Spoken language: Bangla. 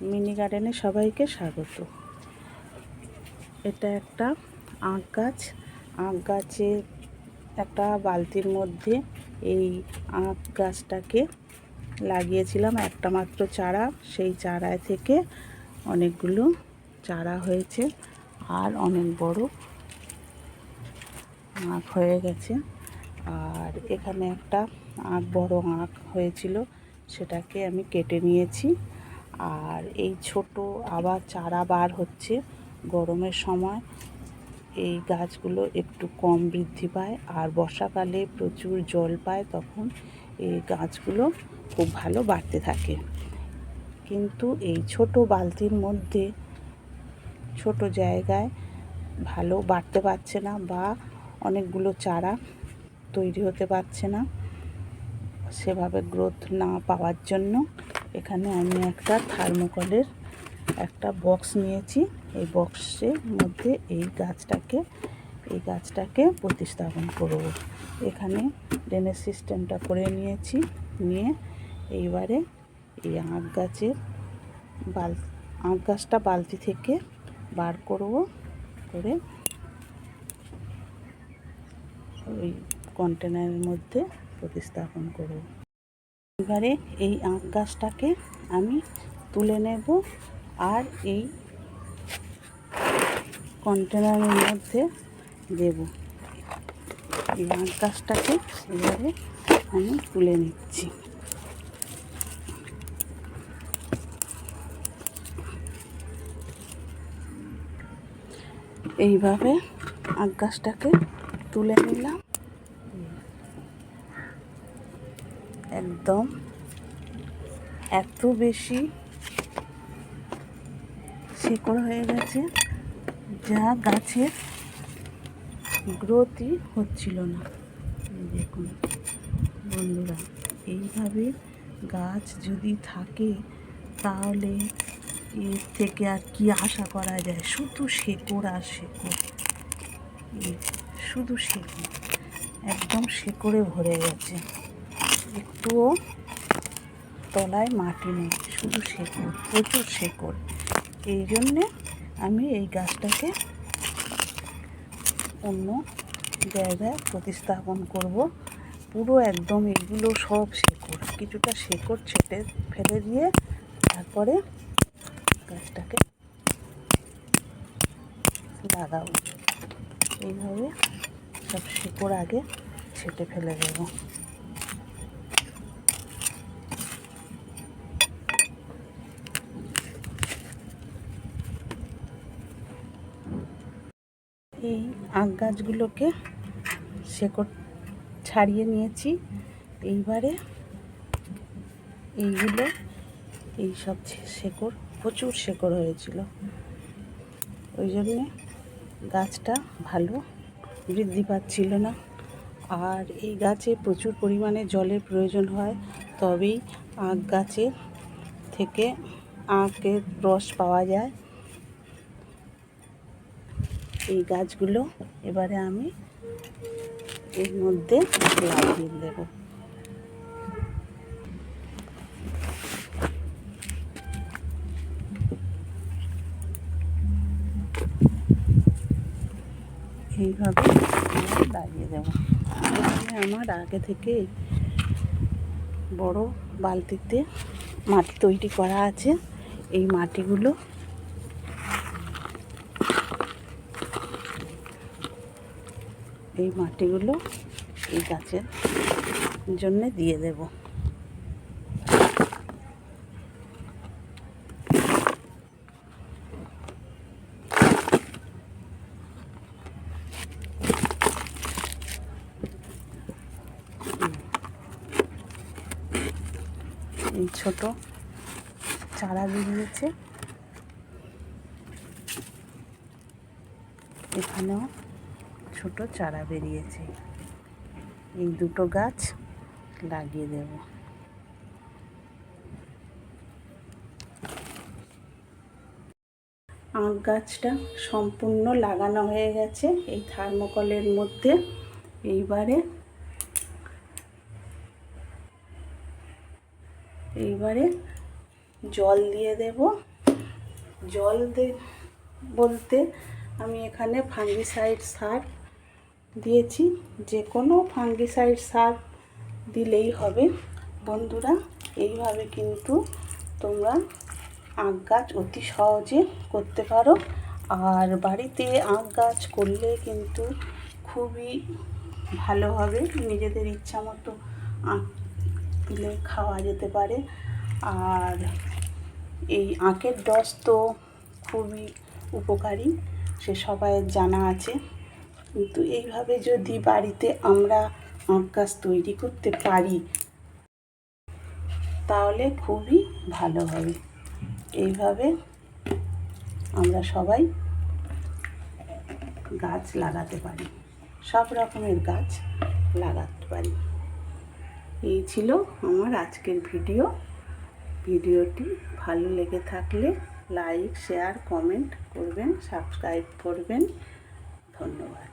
মিনি গার্ডেনে সবাইকে স্বাগত। এটা একটা আখ গাছ। আখ গাছে একটা বালতির মধ্যে এই আখ গাছটাকে লাগিয়েছিলাম। একটা মাত্র চারা, সেই চারায় থেকে অনেকগুলো চারা হয়েছে আর অনেক বড় আখ হয়ে গেছে। আর এখানে একটা আখ বড় আখ হয়েছিল। সেটাকে আমি কেটে নিয়েছি। আর এই ছোট আবার চারা বার হচ্ছে গরমের সময়। এই গাছগুলো একটু কম বৃদ্ধি পায় আর বর্ষাকালে প্রচুর জল পায় তখন এই গাছগুলো খুব ভালো বাড়তে থাকে। কিন্তু এই ছোট বালতির মধ্যে ছোট জায়গায় ভালো বাড়তে পারছে না বা অনেকগুলো চারা তৈরি হতে পারছে না। সেভাবে গ্রোথ না পাওয়ার জন্য এখানে আমি একটা থার্মোকলের একটা বক্স নিয়েছি। এই বক্সের মধ্যে এই গাছটাকে এই গাছটাকে প্রতিস্থাপন করব। এখানে ড্রেনের সিস্টেমটা করে নিয়েছি। নিয়ে এইবারে এই আখ গাছের বাল, আখ গাছটা বালতি থেকে বার করব। করে ওই কন্টেনারের মধ্যে প্রতিস্থাপন করব। এবারে এই আখ গাছটাকে আমি তুলে নেব আর এই কন্টেনারের মধ্যে দেব। এই আখ গাছটাকে এবারে আমি তুলে নিচ্ছি। এইভাবে আখ গাছটাকে তুলে নিলাম। একদম এত বেশি শেকড় হয়ে গেছে যা গাছের গ্রোথই হচ্ছিল না। দেখুন বন্ধুরা, এইভাবে গাছ যদি থাকে তাহলে এর থেকে আর কি আশা করা যায়? শুধু শেকড় আর শেকড়। শুধু শেকড়, একদম শেকড়ে ভরে গেছে। একটুও তলায় মাটি নেই, শুধু শেকড়, প্রচুর শেকড়। এই জন্যে আমি এই গাছটাকে অন্য জায়গায় প্রতিস্থাপন করব। পুরো একদম এগুলো সব শেকড়, কিছুটা শেকড় ছেটে ফেলে দিয়ে তারপরে গাছটাকে লাগাবো। এইভাবে সব শেকড় আগে ছেটে ফেলে দেবো। এই আখ গাছগুলোকে শেকড় ছাড়িয়ে নিয়েছি। এইবারে এইগুলো, এই সব শেকড়, প্রচুর শেকড় হয়েছিল। ওই জন্যে গাছটা ভালো বৃদ্ধি পাচ্ছিল না। আর এই গাছে প্রচুর পরিমাণে জলের প্রয়োজন হয়, তবেই আখ গাছে থেকে আখের রস পাওয়া যায়। এই গাছগুলো এবারে আমি এর মধ্যে লাগিয়ে দেব। এইভাবে লাগিয়ে দেবো। আমার আগে থেকে বড় বালতিতে মাটি তৈরি করা আছে। এই মাটিগুলো এই মাটিগুলো এই গাছের জন্য দিয়ে দেব। এই ছোট চারা বেরিয়েছে। এখানেও ছোট চারা বেরিয়েছে। এই দুটো গাছ লাগিয়ে দেব। আখ গাছটা সম্পূর্ণ লাগানো হয়ে গেছে এই থার্মোকলের মধ্যে। এইবারে এইবারে জল দিয়ে দেব। জল দে বলতে আমি এখানে ফাঙ্গিসাইড সার দিয়েছি। যে কোনো ফাঙ্গিসাইড সার দিলেই হবে। বন্ধুরা, এইভাবে কিন্তু তোমরা আখ গাছ অতি সহজে করতে পারো। আর বাড়িতে আখ গাছ করলে কিন্তু খুবই ভালো হবে। নিজেদের ইচ্ছা মতো আখ তুলে খাওয়া যেতে পারে। আর এই আখের রস তো খুবই উপকারী, সে সবাইয়ের জানা আছে। কিন্তু এইভাবে যদি বাড়িতে আমরা আখ গাছ তৈরি করতে পারি, তাহলে খুবই ভালো হবে। এইভাবে আমরা সবাই গাছ লাগাতে পারি, সব রকমের গাছ লাগাতে পারি। এই ছিল আমার আজকের ভিডিও। ভিডিওটি ভালো লেগে থাকলে লাইক, শেয়ার, কমেন্ট করবেন, সাবস্ক্রাইব করবেন। ধন্যবাদ।